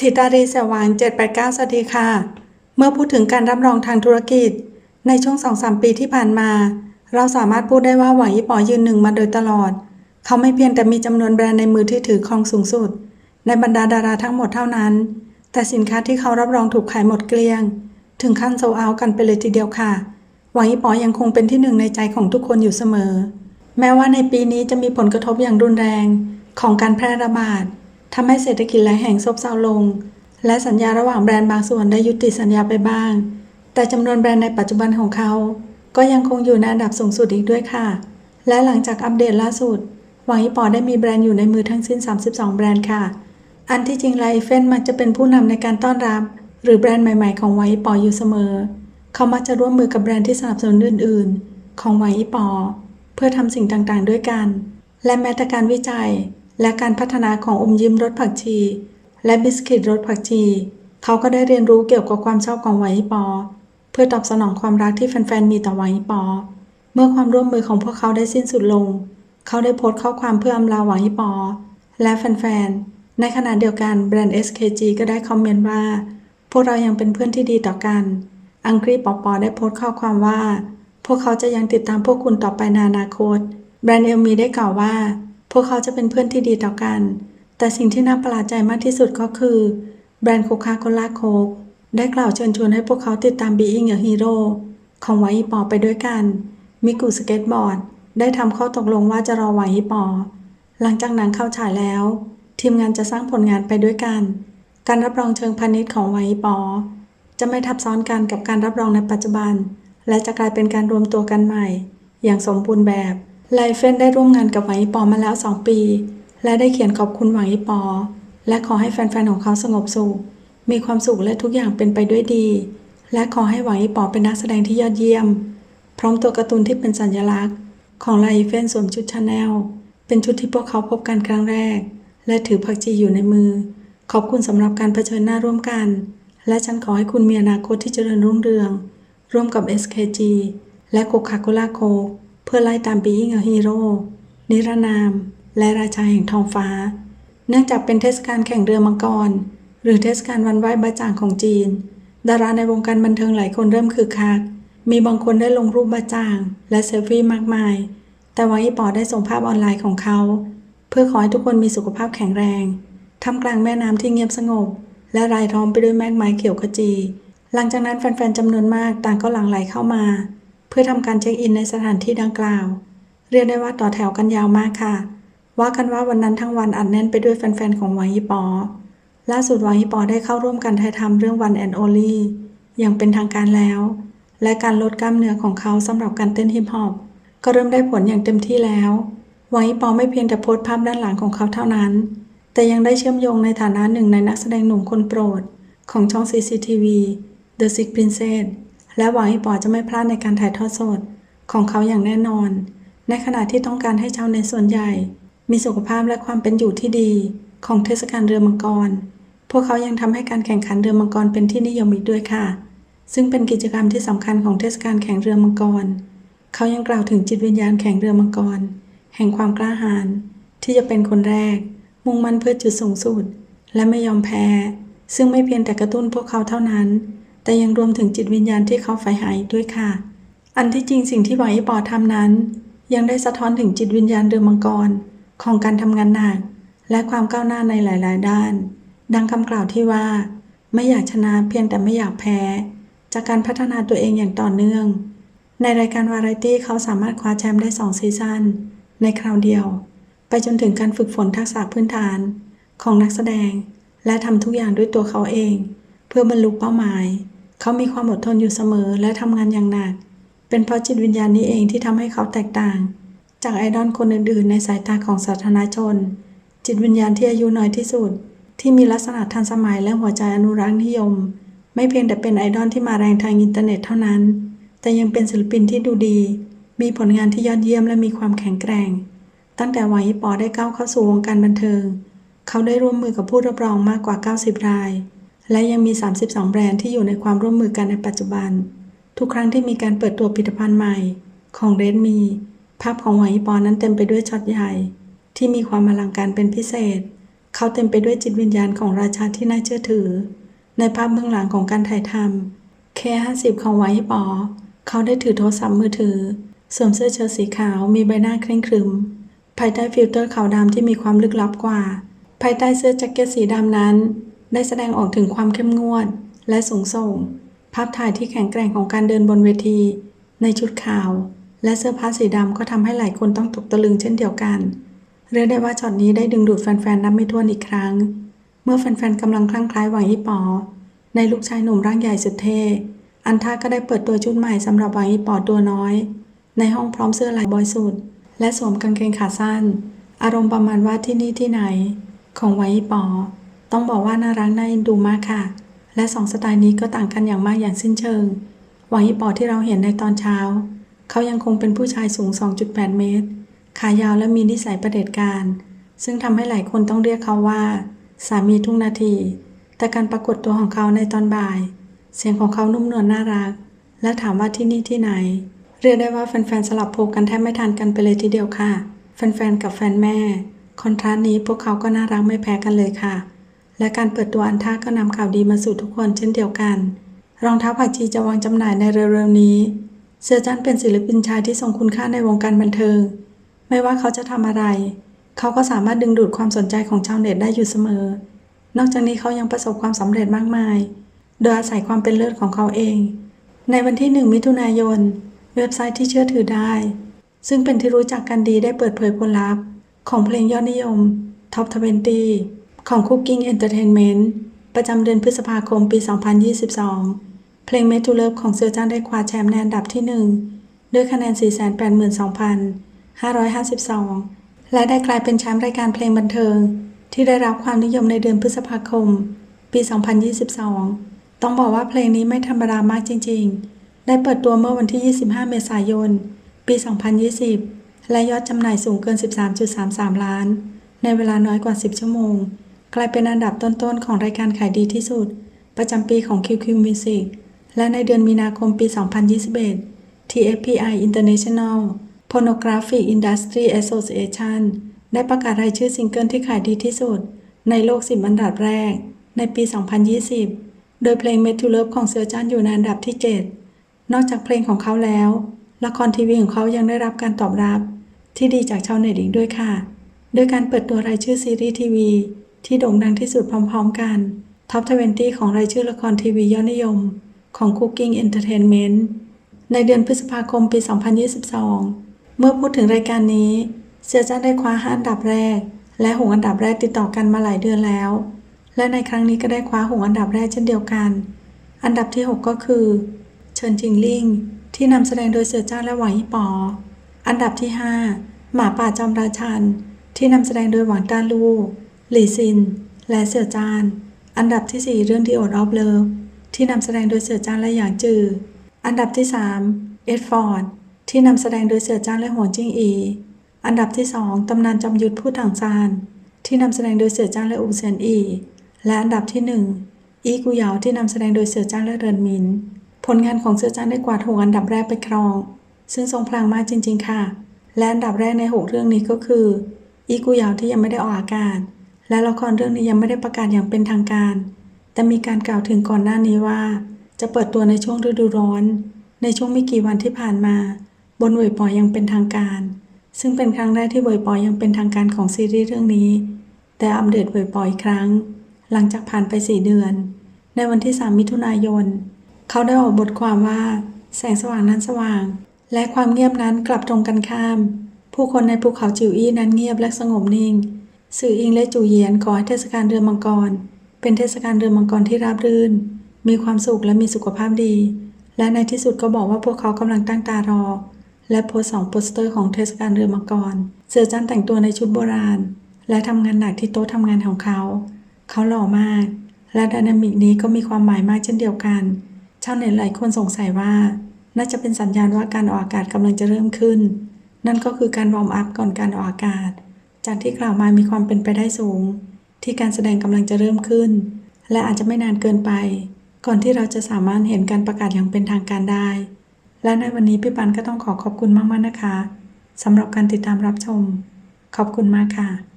ทิตารีเสวาง789 สวัสดีค่ะ เมื่อพูดถึงการรับรองทางธุรกิจ ในช่วง 2-3 ปีที่ผ่านมา เราสามารถพูดได้ว่าหวังยี่ปอยืนหนึ่งมาโดยตลอด เขาไม่เพียงแต่มีจำนวนแบรนด์ในมือที่ถือครองสูงสุด ในบรรดาดาราทั้งหมดเท่านั้น แต่สินค้าที่เขารับรองถูกขายหมดเกลี้ยง ถึงขั้นโซเอากันไปเลยทีเดียวค่ะ หวังยี่ปอยังคงเป็นที่หนึ่งในใจของทุกคนอยู่เสมอ แม้ว่าในปีนี้จะมีผลกระทบอย่างรุนแรงของการแพร่ระบาด ทำให้เศรษฐกิจหลายแห่งซบเซาลง และสัญญาระหว่างแบรนด์บางส่วนได้ยุติสัญญาไปบ้าง แต่จำนวนแบรนด์ในปัจจุบันของเขา ก็ยังคงอยู่ในอันดับสูงสุดอีกด้วยค่ะ และหลังจากอัปเดตล่าสุดหวังอีปอได้มีแบรนด์อยู่ในมือทั้งสิ้น 32 แบรนด์ค่ะ อันที่จริงไลเฟนมักจะเป็นผู้นำในการต้อนรับ หรือแบรนด์ใหม่ๆ ของไวปออยู่เสมอ เขามักจะร่วมมือกับแบรนด์ที่สนับสนุนอื่น ๆ ของไวปอเพื่อทำสิ่งต่างๆ ด้วยกัน และแม้แต่การวิจัย และการพัฒนาของอมยิ้มรสผักชี และบิสกิตรสผักชี เขาก็ได้เรียนรู้เกี่ยวกับความชอบของไวปอ เพื่อตอบสนองความรักที่แฟนๆมีต่อไวปอ เมื่อความร่วมมือของพวกเขาได้สิ้นสุดลง เขาได้โพสต์ข้อความเพื่ออำลาไวปอ และแฟนๆ ในขณะเดียวกันแบรนด์ SKG ก็ได้คอมเมนต์ว่า พวกเรายังเป็นเพื่อนที่ดีต่อกัน อังกฤษปอปอได้โพสต์ข้อความว่า พวกเขาจะยังติดตามพวกคุณต่อไปในอนาคต แบรนด์เอลมีได้กล่าวว่า พวกเขาจะเป็นเพื่อนที่ดีต่อกัน แต่สิ่งที่น่าประหลาดใจมากที่สุดก็คือ แบรนด์โคคาโคล่าโคกได้กล่าวเชิญชวนให้พวกเขาติดตาม Being a Hero ของไวอีปอไปด้วยกัน มิกุสเก็ตบอร์ด ได้ทำข้อตกลงว่าจะรอไวอีปอ หลังจากหนังเข้าฉายแล้ว ทีมงานจะสร้างผลงานไปด้วยกัน การรับรองเชิงพาณิชย์ของไวอีปอ จะไม่ทับซ้อนกันกับการรับรองในปัจจุบัน และจะกลายเป็นการรวมตัวกันใหม่ อย่างสมบูรณ์แบบ ไลเฟนได้ร่วมงานกับหวังอีปอมาแล้ว 2 ปี และได้เขียนขอบคุณหวังอีปอ และขอให้แฟนๆของเขาสงบสุข มีความสุขและทุกอย่างเป็นไปด้วยดี และขอให้หวังอีปอเป็นนักแสดงที่ยอดเยี่ยม พร้อมตัวการ์ตูนที่เป็นสัญลักษณ์ ของไลเฟนสวมชุดชาแนล เป็นชุดที่พวกเขาพบกันครั้งแรก และถือผักชีอยู่ในมือ ขอบคุณสำหรับการเผชิญหน้าร่วมกัน และฉันขอให้คุณมีอนาคตที่เจริญรุ่งเรือง ร่วมกับ SKG และโคคาโคล่าโค พื่อไล่ตาม Being a Hero นิรนาม และราชาแห่งทองฟ้า เนื่องจากเป็นเทศกาลแข่งเรือมังกร หรือเทศกาลวันไหว้บาจางของจีน ดาราในวงการบันเทิงหลายคนเริ่มคึกคัก มีบางคนได้ลงรูปบาจาง และเซลฟี่มากมาย แต่วังอีปอได้ส่งภาพออนไลน์ของเขา เพื่อขอให้ทุกคนมีสุขภาพแข็งแรงท่ามกลางแม่น้ำที่เงียบสงบ และรายล้อมไปด้วยแมกไม้เขียวขจี หลังจากนั้นแฟนๆจำนวนมากต่างก็หลั่งไหลเข้ามา เพื่อทำการเช็คอินในสถานที่ดังกล่าว เรียกได้ว่าต่อแถวกันยาวมากค่ะ ว่ากันว่าวันนั้นทั้งวันอัดแน่นไปด้วยแฟนๆ ของหวังยีปอ ล่าสุดหวังยีปอได้เข้าร่วมกันถ่ายทำเรื่องวันแอนโอลี่อย่างเป็นทางการแล้ว และการลดกล้ามเนื้อของเขาสำหรับการเต้นฮิปฮอปก็เริ่มได้ผลอย่างเต็มที่แล้วหวังยีปอไม่เพียงแต่โพสต์ภาพด้านหลังของเขาเท่านั้น แต่ยังได้เชื่อมโยงในฐานะหนึ่งในนักแสดงหนุ่มคนโปรด ของช่อง CCTV The Six Princess และหวังยีปอจะไม่พลาดในการถ่ายทอดสดของเขาอย่างแน่นอน ในขณะที่ต้องการให้ชาวในส่วนใหญ่ มีสุขภาพและความเป็นอยู่ที่ดี ของเทศกาลเรือมังกร พวกเขายังทำให้การแข่งขันเรือมังกรเป็นที่นิยมอีกด้วยค่ะ ซึ่งเป็นกิจกรรมที่สำคัญของเทศกาลแข่งเรือมังกร เขายังกล่าวถึงจิตวิญญาณแข่งเรือมังกร แห่งความกล้าหาญที่จะเป็นคนแรก มุ่งมั่นเพื่อจุดสูงสุด และไม่ยอมแพ้ ซึ่งไม่เพียงแต่กระตุ้นพวกเขาเท่านั้น แต่ยังรวมถึงจิตวิญญาณที่เขาใฝ่หาอีกด้วยค่ะ อันที่จริงสิ่งที่หวังอีปอทำนั้น ยังได้สะท้อนถึงจิตวิญญาณเรือมังกร ของการทำงานหนักและความก้าวหน้าในหลาย ๆ ด้าน ดังคำกล่าวที่ว่า ไม่อยากชนะเพียงแต่ไม่อยากแพ้ จากการพัฒนาตัวเองอย่างต่อเนื่อง ในรายการวาไรตี้เขาสามารถคว้าแชมป์ได้2ซีซั่นในคราวเดียว ไปจนถึงการฝึกฝนทักษะพื้นฐาน ของนักแสดง และทำทุกอย่างด้วยตัวเขาเอง เพื่อบรรลุเป้าหมาย เขามีความอดทนอยู่เสมอและทำงานอย่างหนัก เป็นเพราะจิตวิญญาณนี้เองที่ทำให้เขาแตกต่าง จากไอดอลคนอื่นๆ ในสายตาของสาธารณชน จิตวิญญาณที่อายุน้อยที่สุด ที่มีลักษณะทันสมัยและหัวใจอนุรักษ์นิยม ไม่เพียงแต่เป็นไอดอลที่มาแรงทางอินเทอร์เน็ตเท่านั้น แต่ยังเป็นศิลปินที่ดูดี มีผลงานที่ยอดเยี่ยมและมีความแข็งแกร่ง ตั้งแต่วัยปอได้ก้าวเข้าสู่วงการบันเทิง เขาได้ร่วมมือกับผู้รับรองมากกว่า 90 ราย และยังมี 32 แบรนด์ที่อยู่ในความร่วมมือกันในปัจจุบัน ทุกครั้งที่มีการเปิดตัวผลิตภัณฑ์ใหม่ ของเรดมี ภาพของหวังอีปอนั้นเต็มไปด้วยช็อตใหญ่ ที่มีความอลังการเป็นพิเศษ เขาเต็มไปด้วยจิตวิญญาณของราชาที่น่าเชื่อถือ ในภาพเบื้องหลังของการถ่ายทำเคห้าสิบของไวท์ปอ เขาได้ถือโทรศัพท์มือถือสวมเสื้อเชิ้ตสีขาวมีใบหน้าเคร่งครึม ภายใต้ฟิลเตอร์ขาวดำที่มีความลึกลับกว่า ภายใต้เสื้อแจ็คเก็ตสีดำนั้น ได้แสดงออกถึงความเข้มงวด และสูงส่ง ภาพถ่ายที่แข็งแกร่งของการเดินบนเวที ในชุดขาว และเสื้อผ้าสีดำก็ทำให้หลายคนต้องตกตะลึงเช่นเดียวกัน เรียกได้ว่าช็อตนี้ได้ดึงดูดแฟนๆนับไม่ถ้วนอีกครั้ง เมื่อแฟนๆกำลังคลั่งไคล้หวังอีปอ ในลูกชายหนุ่มร่างใหญ่สุดเท่อันท่าก็ได้เปิดตัวชุดใหม่สำหรับหวังอีปอตัวน้อย ในห้องพร้อมเสื้อลายบอยสุดและสวมกางเกงขาสั้น อารมณ์ประมาณว่าที่นี่ที่ไหน ของหวังอีปอ ต้องบอกว่าน่ารักน่าเอ็นดูมากค่ะ และสองสไตล์นี้ก็ต่างกันอย่างมากอย่างสิ้นเชิงหวังอีปอที่เราเห็นในตอนเช้า เขายังคงเป็นผู้ชายสูง 2.8 เมตร ขายาวและมีนิสัยประเด็จการ ซึ่งทำให้หลายคนต้องเรียกเขาว่า สามีทุ่งนาที แต่การปรากฏตัวของเขาในตอนบ่าย เสียงของเขานุ่มนวลน่ารัก และถามว่าที่นี่ที่ไหน เรียกได้ว่าแฟนๆสลับโพกันแทบไม่ทันกันไปเลยทีเดียวค่ะ แฟนๆกับแฟนแม่ คอนทราสต์นี้พวกเขาก็น่ารักไม่แพ้กันเลยค่ะ และการเปิดตัวอันท่าก็นำข่าวดีมาสู่ทุกคนเช่นเดียวกัน รองเท้าผักชีจะวางจำหน่ายในเร็วๆนี้เสือจันเป็นศิลปินชายที่ทรงคุณค่าในวงการบันเทิง ไม่ว่าเขาจะทำอะไร เขาก็สามารถดึงดูดความสนใจของชาวเน็ตได้อยู่เสมอ นอกจากนี้เขายังประสบความสำเร็จมากมาย โดยอาศัยความเป็นเลิศของเขาเอง ในวันที่ 1 มิถุนายน เว็บไซต์ที่เชื่อถือได้ ซึ่งเป็นที่รู้จักกันดีได้เปิดเผยผลลัพธ์ของเพลงยอดนิยม Top 20 ของ Cooking Entertainment ประจำเดือนพฤษภาคมปี 2022 เพลง Made to Love ของเซอร์จ้านได้คว้าแชมป์ในอันดับที่ 1 ด้วยคะแนน 482,552 และได้กลายเป็นแชมป์รายการเพลงบันเทิง ที่ได้รับความนิยมในเดือนพฤษภาคม ปี 2022 ต้องบอกว่าเพลงนี้ไม่ธรรมดามากจริง ๆ ได้เปิดตัวเมื่อวันที่ 25 เมษายน ปี 2020 และยอดจำหน่ายสูงเกิน 13.33 ล้าน ในเวลาน้อยกว่า 10 ชั่วโมง กลายเป็นอันดับต้นๆของรายการขายดีที่สุด ประจำปีของ QQ Music และในเดือนมีนาคมปี 2021 TFPI International Pornographic Industry Association ได้ประกาศรายชื่อซิงเกิลที่ขายดีที่สุด ในโลก 10 อันดับแรก ในปี 2020 โดยเพลง m e t o l o v e ของเสือจันอยู่ในอันดับที่ 7 นอกจากเพลงของเขาแล้ว ละครทีวีของเขายังได้รับการตอบรับ ที่ดีจากชาวเน็ตอีกด้วยค่ะ โดยการเปิดตัวรายชื่อซีรีส์ทีวี ที่โด่งดังที่สุดพร้อมๆกัน Top 20 ของรายชื่อละครทีวียอดนิยม ของ Cooking Entertainment ในเดือนพฤษภาคมปี 2022 เมื่อพูดถึงรายการนี้เสียจ้าได้คว้า5อันดับแรก และหกอันดับแรกติดต่อกันมาหลายเดือนแล้ว และในครั้งนี้ก็ได้คว้าหกอันดับแรกเช่นเดียวกัน อันดับที่ 6 ก็คือ เชิญจิงลิงที่นำแสดงโดยเสือจ้าและหวังอีปอ อันดับที่ 5 หมาป่าจอมราชัน ที่นำแสดงโดยหวังตาลู่ หลี่ซิน และเสือจาน อันดับที่ 4 เรื่องที่โอดออฟเลิฟที่นำแสดงโดยเสือจานและหยางจือ อันดับที่ 3 เอ็ดฟอร์ด ที่นำแสดงโดยเสือจานและหัวจิ้งอี อันดับที่ 2ตำนานจอมยุทธผู้ถังซาน ที่นำแสดงโดยเสือจานและอูเซียนอี และอันดับที่ 1 อีกูเหยาที่นำแสดงโดยเสือจานและเรินมิน ผลงานของเสือจานได้กวาดหกอันดับแรกไปครอง ซึ่งทรงพลังมากจริง ๆ ค่ะ และอันดับแรกใน 6 เรื่องนี้ก็คือ อีกูเหยาที่ยังไม่ได้ออกอากาศ และละครเรื่องนี้ยังไม่ได้ประกาศอย่างเป็นทางการ แต่มีการกล่าวถึงก่อนหน้านี้ว่า จะเปิดตัวในช่วงฤดูร้อน ในช่วงไม่กี่วันที่ผ่านมา บนเวยปอยยังเป็นทางการ ซึ่งเป็นครั้งแรกที่เวยปอยยังเป็นทางการของซีรีส์เรื่องนี้ แต่อัปเดตเวยปอยอีกครั้ง หลังจากผ่านไป 4 เดือน ในวันที่ 3 มิถุนายน เขาได้ออกบทความว่า แสงสว่างนั้นสว่าง และความเงียบนั้นกลับตรงกันข้าม ผู้คนในภูเขาจิวอี้นั้นเงียบและสงบนิ่ง สื่ออิงและจูเยียนขอให้เทศกาลเรือมังกร เป็นเทศกาลเรือมังกรที่ราบรื่น มีความสุขและมีสุขภาพดี และในที่สุดก็บอกว่าพวกเขากำลังตั้งตารอ และโพสสองโปสเตอร์ของเทศกาลเรือมังกร เสือจันแต่งตัวในชุดโบราณ และทำงานหนักที่โต๊ะทำงานของเขา เขาหล่อมาก และไดนามิกนี้ก็มีความหมายมากเช่นเดียวกันชาวเน็ตหลายคนสงสัยว่า น่าจะเป็นสัญญาณว่าการออกอากาศกำลังจะเริ่มขึ้น นั่นก็คือการวอร์มอัพก่อนการออกอากาศ จากที่กล่าวมามีความเป็นไปได้สูง ที่การแสดงกำลังจะเริ่มขึ้น และอาจจะไม่นานเกินไป ก่อนที่เราจะสามารถเห็นการประกาศอย่างเป็นทางการได้ และในวันนี้พี่ปันก็ต้องขอขอบคุณมากๆนะคะสำหรับการติดตามรับชม ขอบคุณมากค่ะ